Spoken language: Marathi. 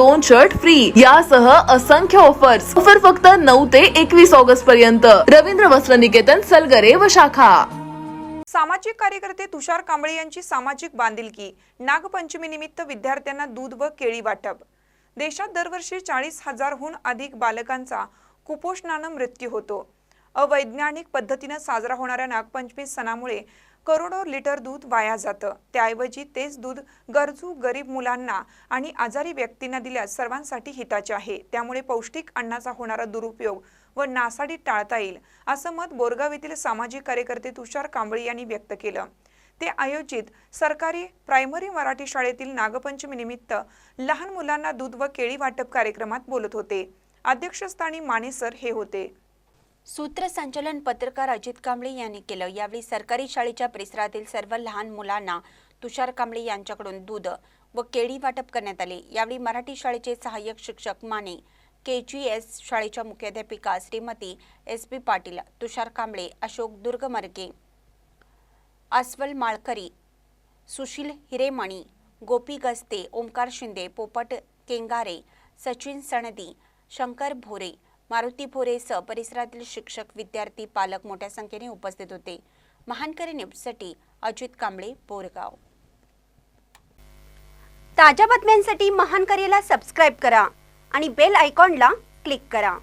दोन शर्ट फ्री यासह असंख्य ऑफर्स ऑफर फक्त नऊ ते एकवीस ऑगस्ट पर्यंत. रवींद्र वस्त्र निकेतन सलगरे व शाखा. सामाजिक कार्यकर्ते तुषार कांबळे यांची सामाजिक बांधिलकी. नागपंचमी निमित्त विद्यार्थ्यांना दूध व केळी वाटप. देशात दरवर्षी चाळीस हजारहून अधिक बालकांचा कुपोषणानं मृत्यू होतो. अवैज्ञानिक पद्धतीनं साजरा होणाऱ्या नागपंचमी सणामुळे करोडो लिटर दूध वाया जातं. त्याऐवजी तेच दूध गरजू गरीब मुलांना आणि आजारी व्यक्तींना दिल्यास सर्वांसाठी हिताचे आहे. त्यामुळे पौष्टिक अन्नाचा होणारा दुरुपयोग व नासाडी टाळता येईल असं मत बोरगाव येथील सामाजिक कार्यकर्ते तुषार कांबळी यांनी व्यक्त केलं. ते आयोजित सरकारी प्रायमरी मराठी शाळेतील नागपंचमीनिमित्त लहान मुलांना दूध व केळी वाटप कार्यक्रमात बोलत होते. अध्यक्षस्थानी माने सर हे होते. सूत्रसंचालन पत्रकार अजित कांबळे यांनी केलं. यावेळी सरकारी शाळेच्या परिसरातील सर्व लहान मुलांना तुषार कांबळे यांच्याकडून दूध व केळी वाटप करण्यात आले. यावेळी मराठी शाळेचे सहाय्यक शिक्षक माने के जी एस शाळेच्या मुख्याध्यापिका श्रीमती एस पी पाटील तुषार कांबळे अशोक दुर्गमर्गे अस्वल माळकरी सुशील हिरेमणी गोपी गस्ते ओंकार शिंदे पोपट केंगारे सचिन सणदी शंकर भोरे मारुती भोरेसह परिसरातील शिक्षक विद्यार्थी पालक मोठ्या संख्येने उपस्थित होते. महानकरी न्यूजसाठी अजित कांबळे बोरगाव. ताज्या बातम्यांसाठी महानकरीला सबस्क्राईब करा आणि बेल आयकॉनला क्लिक करा.